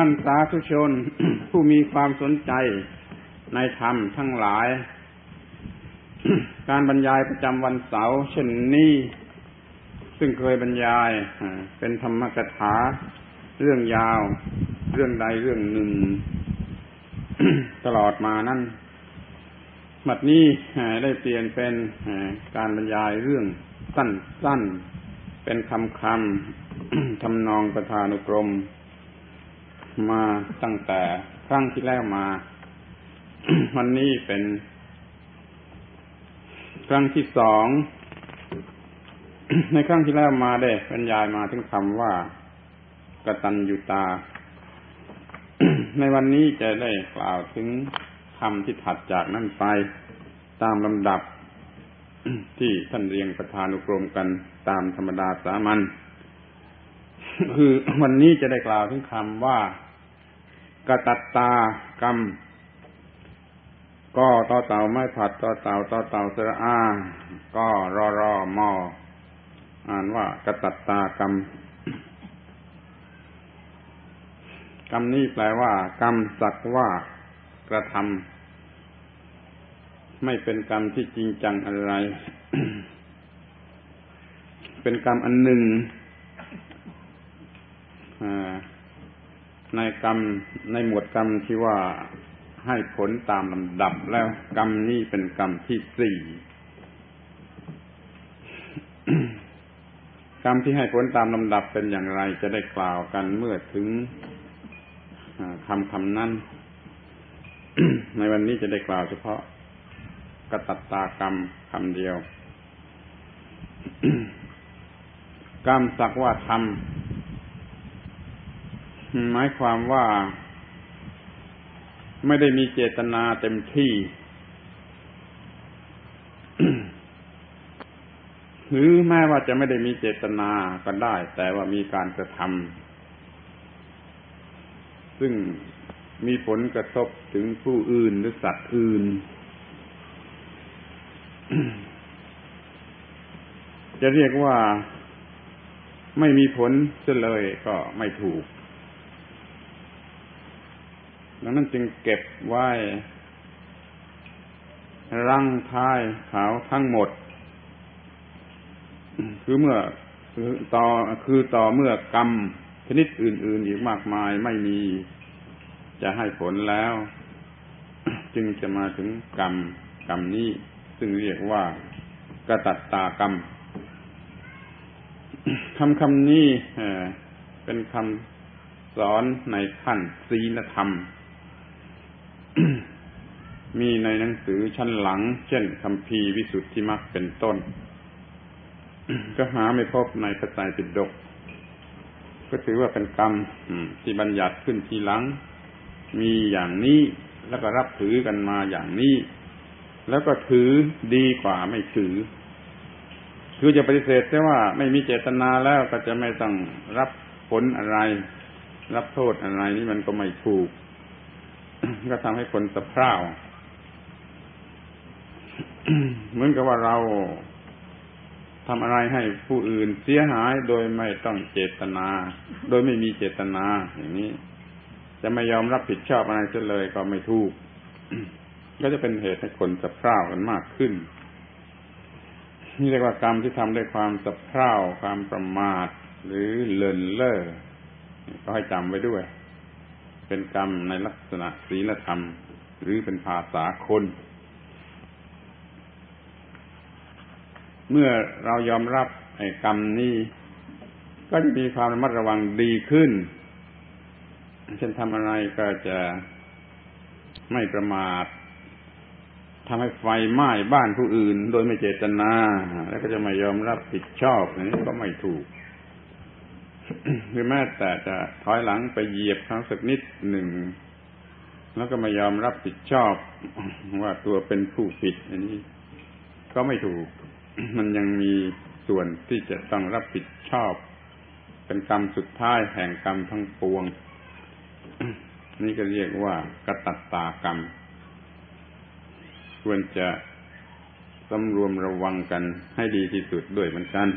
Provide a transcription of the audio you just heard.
ท่านสาธุชนผู้มีความสนใจในธรรมทั้งหลาย การบรรยายประจำวันเสาร์เช่นนี้ ซึ่งเคยบรรยาย เป็นธรรมกถา เรื่องยาว เรื่องใดเรื่องหนึ่ง ตลอดมานั่นบัดนี้ได้เปลี่ยนเป็นการบรรยายเรื่องสั้นๆ เป็นคำคำทำนองประธานุกรม มาตั้งแต่ครั้งที่แล้วมา วันนี้เป็น ครั้งที่สอง ในครั้งที่แล้วมาได้บรรยายมาถึงคำว่ากตัญญูตา ในวันนี้จะได้กล่าวถึงคำที่ถัดจากนั้นไปตามลำดับที่ท่านเรียงประธานุกรมกันตามธรรมดาสามัญคือวันนี้จะได้กล่าวถึงคำว่า กตัตตากรรมก็ต่อเต่าไม่ผัดต่อเต่าต่อเต่าเสระอา ก็รอรอมออ่านว่ากตัตตากรรมกรรมนี้แปลว่า กรรมสักว่ากระทำไม่เป็นกรรมที่จริงจังอะไร เป็นกรรมอันหนึ่งอ่า ในกรรมในหมวดกรรมที่ว่าให้ผลตามลำดับแล้วกรรมนี้เป็นกรรมที่สี่กรรมที่ให้ผลตามลำดับเป็นอย่างไรจะได้กล่าวกันเมื่อถึงคำคำนั้น ในวันนี้จะได้กล่าวเฉพาะกตัตตากรรมคำเดียว กรรมสักว่าทำ หมายความว่าไม่ได้มีเจตนาเต็มที่ หรือแม้ว่าจะไม่ได้มีเจตนาก็ได้ แต่ว่ามีการกระทำซึ่งมีผลกระทบถึงผู้อื่นหรือสัตว์อื่น จะเรียกว่าไม่มีผลเสียเลยก็ไม่ถูก ดังนั้นจึงเก็บไว้รังท้ายขาวทั้งหมด คือเมื่อต่อคือต่อเมื่อกรรมชนิดอื่น ๆ อีกมากมายไม่มี จะให้ผลแล้ว จึงจะมาถึงกรรม กรรมนี้ ซึ่งเรียกว่ากระตัตตากรรมคำคำนี้เป็นคำสอนในขั้นศีลธรรม มีในหนังสือชั้นหลัง เช่นคำพีวิสุทธิมรรคเป็นต้น ก็หาไม่พบในพระไตรปิฎกก็ถือว่าเป็นกรรมที่บัญญัติขึ้นทีหลัง มีอย่างนี้แล้วก็รับถือกันมาอย่างนี้ แล้วก็ถือดีกว่าไม่ถือ คือจะปฏิเสธแต่ว่าไม่มีเจตนาแล้วก็จะไม่ต้องรับผลอะไร รับโทษอะไรนี่มันก็ไม่ถูก ก็ทำให้คนสะเพร่าเหมือนกับว่าเราทำอะไรให้ผู้อื่นเสียหายโดยไม่ต้องเจตนา โดยไม่มีเจตนา อย่างนี้ จะไม่ยอมรับผิดชอบอะไรเลยก็ไม่ถูก ก็จะเป็นเหตุให้คนสะเพร่ากันมากขึ้น นี่เรียกว่ากรรมที่ทำด้วยความสะเพร่าความประมาท หรือเลินเล่อก็ให้จำไว้ด้วย เป็นกรรมในลักษณะศีลธรรม หรือเป็นภาษาคน เมื่อเรายอมรับไอ้กรรมนี้ ก็จะมีความระมัดระวังดีขึ้นเช่นทำอะไรก็จะไม่ประมาททำให้ไฟไหม้บ้านผู้อื่น โดยไม่เจตนา แล้วก็จะไม่ยอมรับผิดชอบนี้ก็ไม่ถูก คือแม้แต่จะถอยหลังไปเหยียบเขาสักนิดหนึ่ง แล้วก็ไม่ยอมรับผิดชอบว่าตัวเป็นผู้ผิด อันนี้ ก็ไม่ถูก มันยังมีส่วนที่จะต้องรับผิดชอบ เป็นกรรมสุดท้ายแห่งกรรมทั้งปวง นี่ก็เรียกว่ากตัตตากรรม ควรจะสำรวมระวังกันให้ดีที่สุดด้วยเหมือนกัน